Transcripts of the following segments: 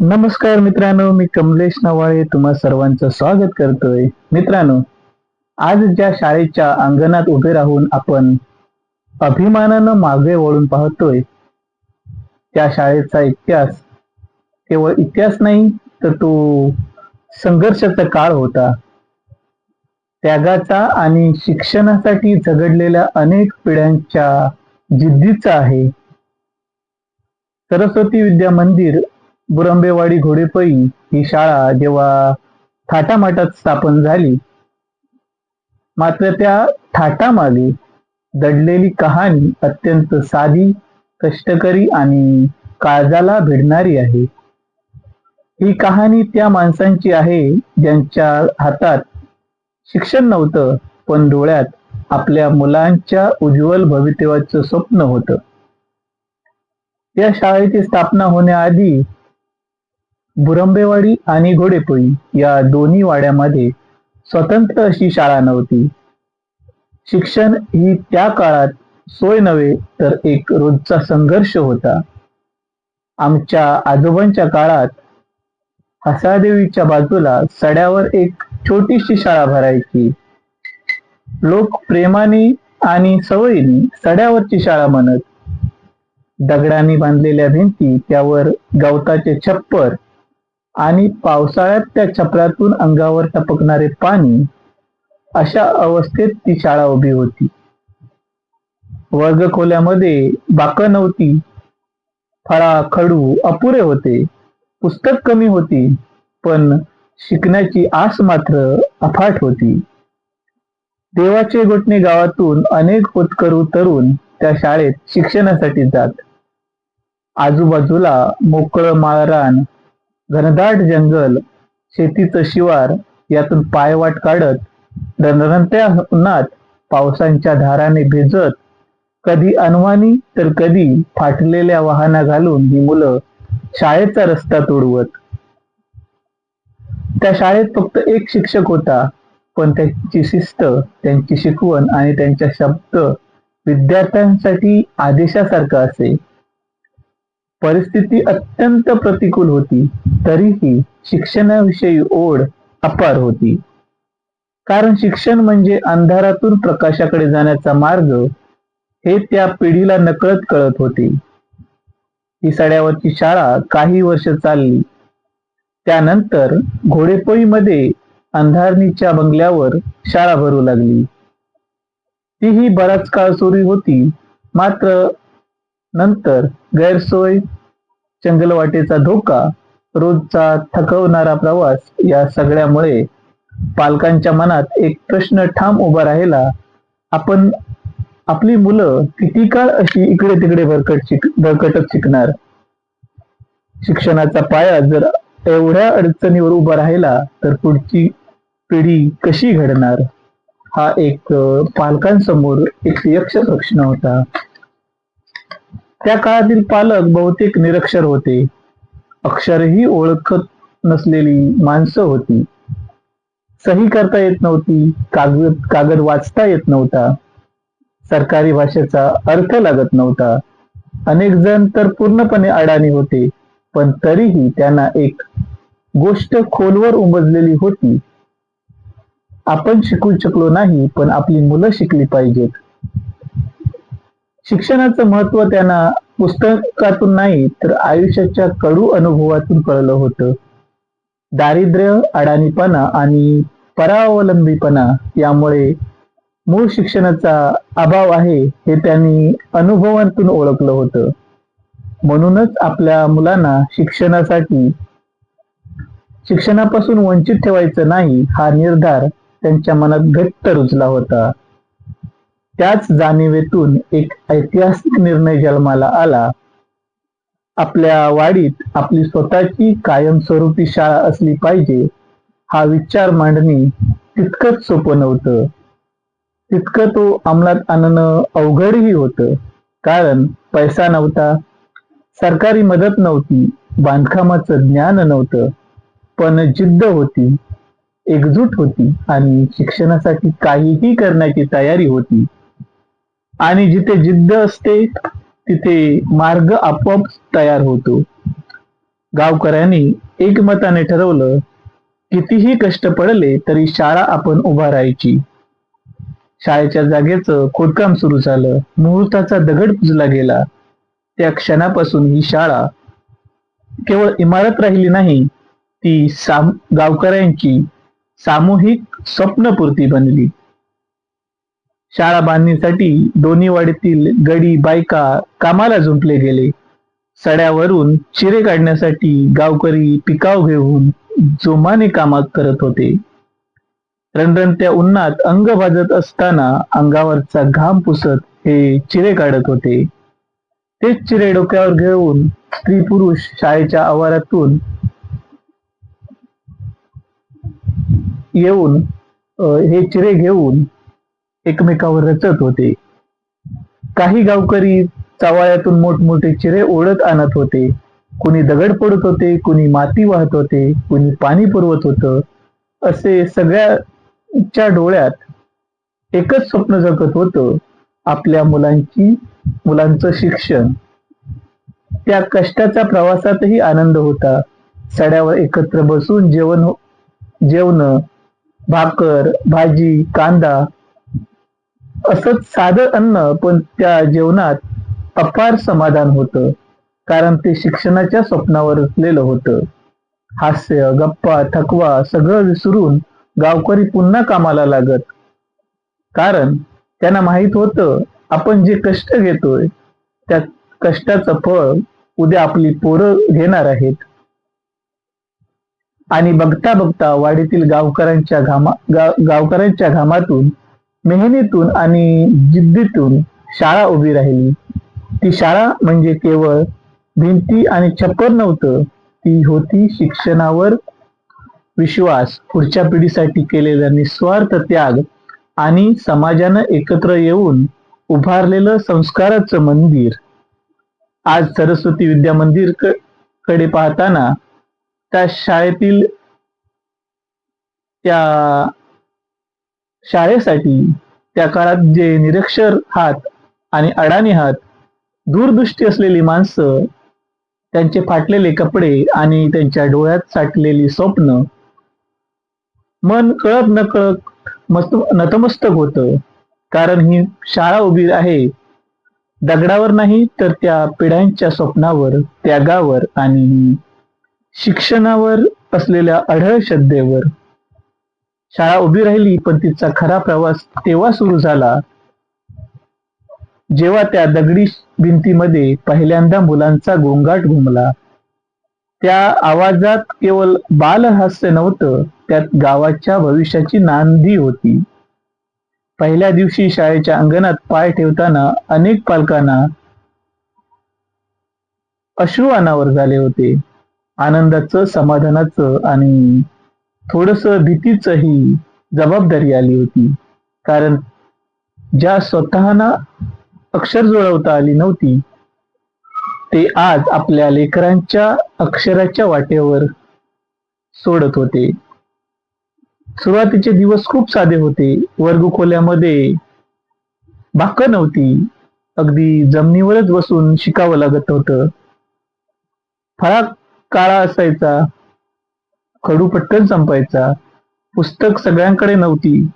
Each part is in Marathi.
नमस्कार मित्रांनो मी कमलेश नवाळे तुम्हा सर्वांचं स्वागत करतोय. मित्रांनो आज ज्या शाळेच्या अंगणात उभे राहून आपण अभिमानानं मागे वळून पाहतोय त्या शाळेचा इतिहास केवळ इतिहास नाही तर तो संघर्षाचा काळ होता. त्यागाचा आणि शिक्षणासाठी झगडलेल्या अनेक पिढ्यांच्या जिद्दीचा आहे. सरस्वती विद्या मंदिर बुरंबेवाडी घोडेपई ही शाळा जेव्हा थाटामाटात स्थापन झाली मात्र त्या थाटामागे दडलेली कहाणी अत्यंत साधी कष्टकरी आणि काळजाला भिडणारी आहे. ही कहाणी त्या माणसांची आहे ज्यांच्या हातात शिक्षण नव्हतं पण डोळ्यात आपल्या मुलांच्या उज्ज्वल भवितव्याचं स्वप्न होतं. या शाळेची स्थापना होण्याआधी बुरंबेवाडी आणि घोडेपोई या दोन्ही वाड्यामध्ये स्वतंत्र अशी शाळा नव्हती. शिक्षण ही त्या काळात सोय नव्हे तर एक रोजचा संघर्ष होता. आमच्या आजोबांच्या काळात हसादेवीच्या बाजूला सड्यावर एक छोटीशी शाळा भरायची. लोक प्रेमाने आणि सवयीने सड्यावरची शाळा म्हणत दगडांनी बांधलेल्या भिंती त्यावर गवताचे छप्पर आणि पावसाळ्यात त्या छपरातून अंगावर टपकणारे पाणी अशा अवस्थेत ती शाळा उभी होती. वर्ग खोल्यामध्ये बाक नव्हती. फळा खडू अपुरे होते. पुस्तक कमी होती पण शिकण्याची आस मात्र अफाट होती. देवाचे गोटणे गावातून अनेक होतकरू तरुण त्या शाळेत शिक्षणासाठी जात. आजूबाजूला मोकळं माळरान घनदाट जंगल शेतीचं शिवार यातून पायवाट काढत रणरणत्या उन्हात पावसांच्या धाराने भिजत कधी अनवानी तर कधी फाटलेल्या वाहना घालून ही मुलं शाळेचा रस्ता तोडवत. त्या शाळेत फक्त एक शिक्षक होता पण त्यांची शिस्त त्यांची शिकवण आणि त्यांच्या शब्द विद्यार्थ्यांसाठी आदेशासारखा असे. परिस्थिती अत्यंत प्रतिकूल होती. तरीही शिक्षणाविषयी ओढ अपार होती. कारण शिक्षण म्हणजे अंधारातून प्रकाशाकडे जाण्याचा मार्ग हे त्या पिढीला नकळत कळत होते. ही सड्यावरची शाळा काही वर्ष चालली. त्यानंतर घोडेपोईमध्ये अंधारणीच्या बंगल्यावर शाळा भरू लागली. तीही बराच काळ सुरू होती. मात्र नंतर गैरसोय जंगलवाटेचा धोका रोजचा थकवणारा प्रवास या सगळ्यामुळे पालकांच्या मनात एक प्रश्न ठाम उभा राहिला. आपण आपली मुलं किती काळ अशी इकडे तिकडे भरकट शिक भरकटत शिकणार? शिक्षणाचा पाया जर एवढ्या अडचणीवर उभा राहिला तर पुढची पिढी कशी घडणार? हा एक पालकांसमोर एक यक्ष प्रश्न होता. त्या काळातील पालक बहुतेक निरक्षर होते. अक्षरही ओळखत नसलेली माणसं होती. सही करता येत नव्हती कागद कागद वाचता येत नव्हता. सरकारी भाषेचा अर्थ लागत नव्हता. अनेक जण तर पूर्णपणे अडाणी होते पण तरीही त्यांना एक गोष्ट खोलवर उमजलेली होती. आपण शिकू शकलो नाही पण आपली मुलं शिकली पाहिजेत. शिक्षणाचं महत्त्व त्यांना पुस्तकातून नाही तर आयुष्याच्या कडू अनुभवातून कळलं होतं. दारिद्र्य अडाणीपणा आणि परावलंबीपणा यामुळे मूळ शिक्षणाचा अभाव आहे हे त्यांनी अनुभवातून ओळखलं होतं. म्हणूनच आपल्या मुलांना शिक्षणासाठी शिक्षणापासून वंचित ठेवायचं नाही हा निर्धार त्यांच्या मनात घट्ट रुजला होता. त्याच जाणीवेतून एक ऐतिहासिक निर्णय जन्माला आला. आपल्या वाडीत आपली स्वतःची कायमस्वरूपी शाळा असली पाहिजे हा विचार मांडणे तितकंच सोपं नव्हतं. तितकं तो अंमलात आणणं अवघडही होतं. कारण पैसा नव्हता सरकारी मदत नव्हती बांधकामाचं ज्ञान नव्हतं पण जिद्द होती एकजूट होती आणि शिक्षणासाठी काहीही करण्याची तयारी होती. आणि जिथे जिद्द असते तिथे मार्ग आपोआप तयार होतो. गावकऱ्यांनी एकमताने ठरवलं कितीही कष्ट पडले तरी शाळा आपण उभा राहायची. शाळेच्या जागेचं खोदकाम सुरू झालं. मुहूर्ताचा दगड पुजला गेला. त्या क्षणापासून ही शाळा केवळ इमारत राहिली नाही ती साम गावकऱ्यांची सामूहिक स्वप्नपूर्ती बनली. शाळा बांधणीसाठी दोन्ही वाडीतील गडी बायका कामाला जुंपले गेले. सड्यावरून चिरे काढण्यासाठी गावकरी पिकाव घेऊन जोमाने कामात करत होते. रणरणत्या उन्हात अंग भाजत असताना अंगावरचा घाम पुसत हे चिरे काढत होते. तेच चिरे डोक्यावर घेऊन स्त्री पुरुष शाळेच्या आवारातून येऊन हे चिरे घेऊन एकमेकावर रचत होते. काही गावकरी चवाळ्यातून मोठमोठे चिरे ओढत आणत होते. कुणी दगड पडत होते कुणी माती वाहत होते कुणी पाणी पुरवत होतं. असे सगळ्याच्या डोळ्यात एकच स्वप्न जगत होतं. आपल्या मुलांची मुलांचं शिक्षण. त्या कष्टाच्या प्रवासातही आनंद होता. सड्यावर एकत्र बसून जेवण हो, जेवण भाकर भाजी कांदा असंच साधं अन्न पण त्या जेवणात अपार समाधान होतं कारण ते शिक्षणाच्या स्वप्नावर असलेलं होतं. हास्य गप्पा थकवा सगळं विसरून गावकरी पुन्हा कामाला लागत. कारण त्यांना माहीत होतं आपण जे कष्ट घेतोय त्या कष्टाचं फळ उद्या आपली पोरं घेणार आहेत. आणि बघता बघता वाडीतील गावकऱ्यांच्या घामा गावकऱ्यांच्या घामातून मेहनीतून आणि जिद्दीतून शाळा उभी राहिली. ती शाळा म्हणजे केवळ भिंती आणि छप्पर नव्हतं ती होती शिक्षणावर विश्वास. पुढच्या पिढीसाठी केलेला निस्वार्थ त्याग आणि समाजानं एकत्र येऊन उभारलेलं संस्काराचं मंदिर. आज सरस्वती विद्या मंदिरकडे पाहताना त्या शाळेतील त्या शाळेसाठी त्या काळात जे निरक्षर हात आणि अडाणी हात दूरदृष्टी असलेली माणसं त्यांचे फाटलेले कपडे आणि त्यांच्या डोळ्यात साठलेली स्वप्न मन कळत न कळत मस्त नतमस्तक होत. कारण ही शाळा उभी आहे. दगडावर नाही तर त्या पिढ्यांच्या स्वप्नावर त्यागावर आणि शिक्षणावर असलेल्या अढळ श्रद्धेवर. शाळा उभी राहिली पण तिचा खरा प्रवास तेव्हा सुरू झाला जेव्हा त्या दगडी भिंतीमध्ये पहिल्यांदा मुलांचा गोंगाट घुमला. त्या आवाजात केवळ बालहास्य नव्हतं त्यात गावाच्या भविष्याची नांदी होती. पहिल्या दिवशी शाळेच्या अंगणात पाय ठेवताना अनेक पालकांना अश्रू अनावर झाले होते. आनंदाचं समाधानाचं आणि थोडस भीतीचही जबाबदारी आली होती. कारण ज्या स्वतःना अक्षर जुळवता आली नव्हती ते आज आपल्या लेकरांच्या अक्षराच्या वाटेवर सोडत होते. सुरुवातीचे दिवस खूप साधे होते. वर्ग खोल्यामध्ये नव्हती. अगदी जमिनीवरच बसून शिकावं लागत होतं. फळा काळा असायचा. खडू पटकन संपायचा. पुस्तक सगळ्यांकडे नव्हती.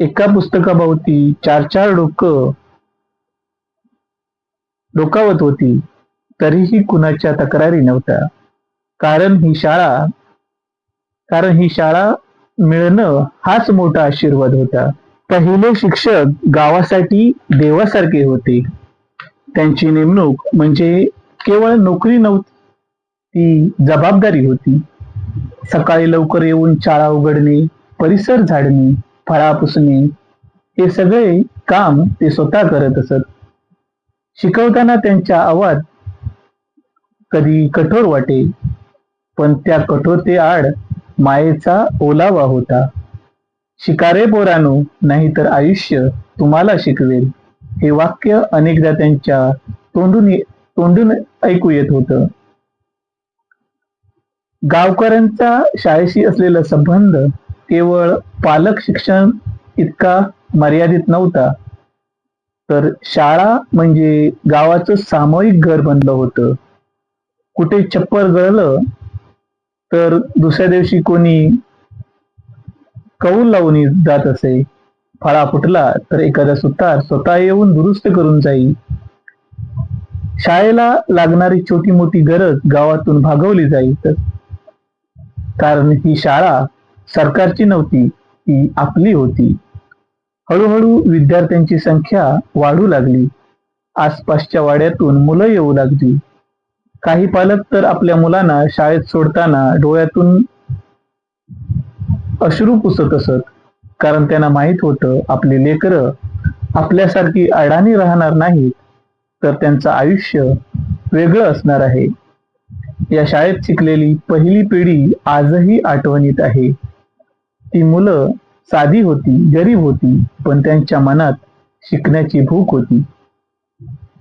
एका पुस्तकाभोवती चार चार डोकं डोकावत होती. तरीही कुणाच्या तक्रारी नव्हत्या. कारण ही शाळा कारण ही शाळा मिळणं हाच मोठा आशीर्वाद होता. पहिले शिक्षक गावासाठी देवासारखे होते. त्यांची नेमणूक म्हणजे केवळ नोकरी नव्हती ती जबाबदारी होती. सकाळी लवकर येऊन शाळा उघडणे परिसर झाडणे फळा पुसणे हे सगळे काम ते स्वतः करत असत. शिकवताना त्यांचा आवाज कधी कठोर वाटे पण त्या कठोरते आड मायेचा ओलावा होता. शिकारे पोरानो नाहीतर आयुष्य तुम्हाला शिकवेल. हे वाक्य अनेकदा त्यांच्या तोंडून तोंडून ऐकू येत होतं. गावकऱ्यांचा शाळेशी असलेला संबंध केवळ पालक शिक्षण इतका मर्यादित नव्हता. तर शाळा म्हणजे गावाचं सामूहिक घर बनलं होतं. कुठे चप्पल गळलं तर दुसऱ्या दिवशी कोणी कौल लावून जात असे. फळा फुटला तर एखादा सुतार स्वतः येऊन दुरुस्त करून जाई. शाळेला लागणारी छोटी मोठी गरज गावातून भागवली जाई. तर कारण ही शाळा सरकारची नव्हती ती आपली होती. हळूहळू विद्यार्थ्यांची संख्या वाढू लागली. आसपासच्या वाड्यातून मुलं येऊ लागली. काही पालक तर आपल्या मुलांना शाळेत सोडताना डोळ्यातून अश्रू पुसत असत कारण त्यांना माहीत होतं आपले लेकरं आपल्यासारखी अडाणी राहणार नाहीत तर त्यांचं आयुष्य वेगळं असणार आहे. या शाळेत शिकलेली पहिली पिढी आजही आठवणीत आहे. ती मुलं साधी होती गरीब होती पण त्यांच्या मनात शिकण्याची भूक होती.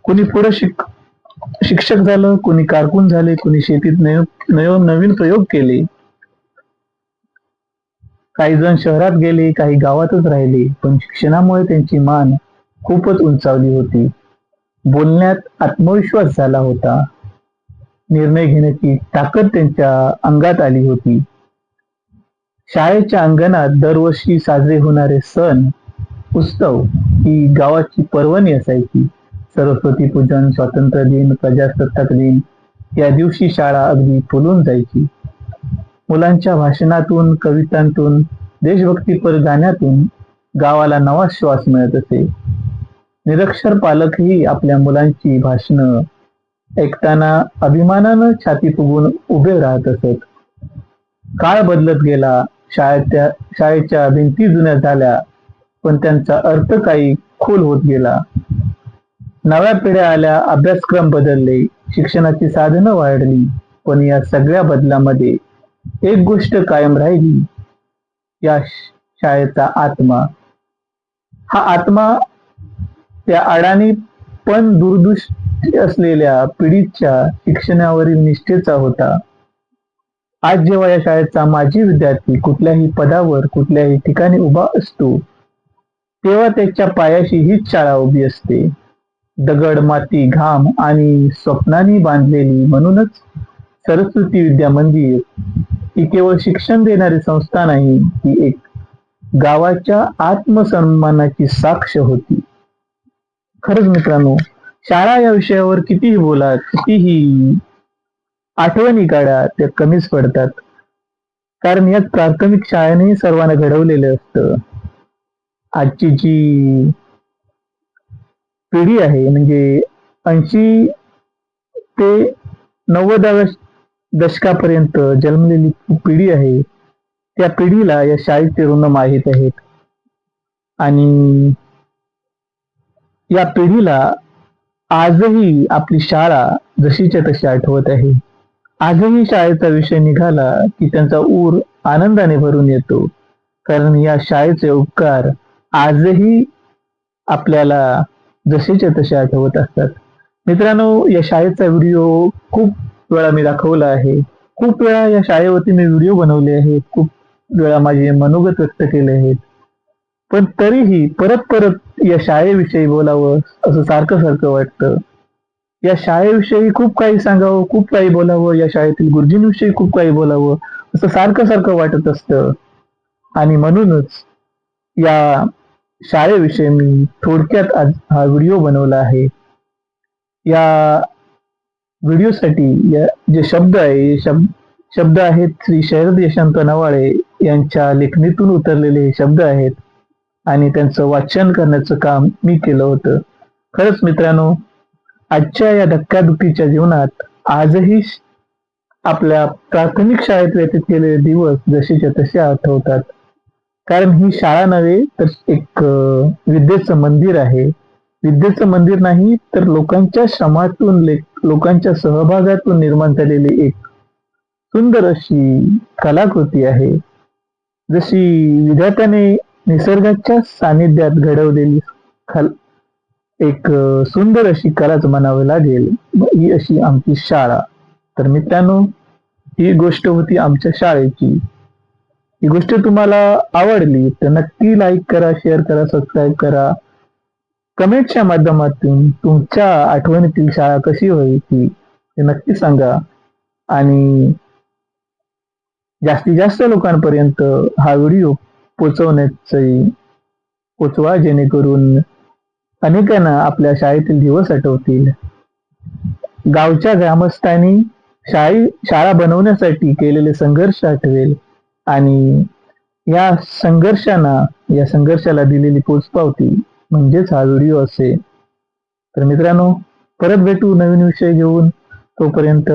कोणी पुढे शिक शिक्षक झालं कोणी कारकून झाले कोणी शेतीत नयो- नयो- नवीन प्रयोग केले. काही जण शहरात गेले काही गावातच राहिले पण शिक्षणामुळे त्यांची मान खूपच उंचावली होती. बोलण्यात आत्मविश्वास झाला होता. निर्णय घेण्याची ताकद त्यांच्या अंगात आली होती. शाळेच्या अंगणात दरवर्षी साजरे होणारे सण उत्सव ही गावाची पर्वणी असायची. सरस्वती पूजन स्वातंत्र्य दिन प्रजासत्ताक दिन या दिवशी शाळा अगदी फुलून जायची. मुलांच्या भाषणातून कवितांतून देशभक्तीपर गाण्यातून गावाला नवा श्वास मिळत असे. निरक्षर पालकही आपल्या मुलांची भाषणं ऐकताना अभिमानानं छाती फुगून उभे राहत असत. काळ बदलत गेला शाळेच्या शाळेच्या भिंती जुन्या झाल्या पण त्यांचा अर्थ काही खोल होत गेला. नव्या पिढ्या आल्या अभ्यासक्रम बदलले शिक्षणाची साधनं वाढली पण या सगळ्या बदलामध्ये एक गोष्ट कायम राहिली या शाळेचा आत्मा. हा आत्मा त्या अडाणी पण दूरदृष्टी असलेल्या पिढीच्या शिक्षणावरील निष्ठेचा होता. आज जेव्हा या शाळेचा माजी विद्यार्थी कुठल्याही पदावर कुठल्याही ठिकाणी उभा असतो तेव्हा त्याच्या पायाशी हीच शाळा उभी असते. दगड माती घाम आणि स्वप्नांनी बांधलेली म्हणूनच सरस्वती विद्या मंदिर ही केवळ शिक्षण देणारी संस्था नाही ही एक गावाच्या आत्मसन्मानाची साक्ष होती. खरंच मित्रांनो शाळा या विषयावर कितीही बोला कितीही आठवणी काढा त्या कमीच पडतात. कारण यात प्राथमिक शाळेने सर्वांना घडवलेलं असतं. आजची जी पिढी आहे म्हणजे ऐंशी ते नव्वदाव्या दशकापर्यंत जन्मलेली पिढी आहे त्या पिढीला या शाळेचे ऋण माहीत आहेत. आणि या पिढीला आजही आपली शाळा जशीच्या तशी आठवत आहे. आजही शाळेचा विषय निघाला की त्यांचा ऊर आनंदाने भरून येतो. कारण या शाळेचे उपकार आजही आपल्याला जसेच्या तसे आठवत असतात. मित्रांनो या शाळेचा व्हिडिओ खूप वेळा मी दाखवला आहे. खूप वेळा या शाळेवरती मी व्हिडिओ बनवले आहेत. खूप वेळा माझे मनोगत व्यक्त केले आहेत. पण तरीही परत परत या शाळेविषयी बोलावं असं सारखं सारखं वाटतं. या शाळेविषयी खूप काही सांगावं खूप काही बोलावं या शाळेतील गुरुजींविषयी खूप काही बोलावं असं सारखं सारखं वाटत असतं. आणि म्हणूनच या शाळेविषयी मी थोडक्यात आज हा व्हिडिओ बनवला आहे. या व्हिडिओसाठी या जे शब्द आहे शब्द शब्द आहेत श्री शरद यशवंत नवाळे यांच्या लेखणीतून उतरलेले हे शब्द आहेत. आणि त्यांचं वाचन करण्याचं काम मी केलं होतं. खरंच मित्रांनो आजच्या या धक्काधुक्कीच्या जीवनात आजही आपल्या प्राथमिक शाळेत व्यतीत केलेले दिवस जसेच्या तसे आठवतात. कारण ही शाळा नव्हे तर एक विद्येचं मंदिर आहे. विद्येचं मंदिर नाही तर लोकांच्या श्रमातून लोकांच्या सहभागातून निर्माण झालेली एक सुंदर अशी कलाकृती आहे. जशी विद्यार्थ्याने निसर्गाच्या सानिध्यात घडवलेली खल एक सुंदर अशी कलाच म्हणावी लागेल. ही अशी आमची शाळा. तर मित्रांनो ही गोष्ट होती आमच्या शाळेची. ही गोष्ट तुम्हाला आवडली तर नक्की लाईक करा शेअर करा सबस्क्राईब करा. कमेंटच्या माध्यमातून तुमच्या आठवणीतील शाळा कशी होती ते नक्की सांगा. आणि जास्तीत जास्त लोकांपर्यंत हा व्हिडिओ पोचवण्याचंही पोचवा जेणेकरून अनेकांना आपल्या शाळेतील दिवस आठवतील. गावच्या ग्रामस्थांनी शाळी शाळा बनवण्यासाठी केलेले संघर्ष आठवेल आणि या संघर्षांना या संघर्षाला दिलेली पोचपावती म्हणजेच हा व्हिडिओ असेल. तर मित्रांनो परत भेटू नवीन विषय घेऊन. तोपर्यंत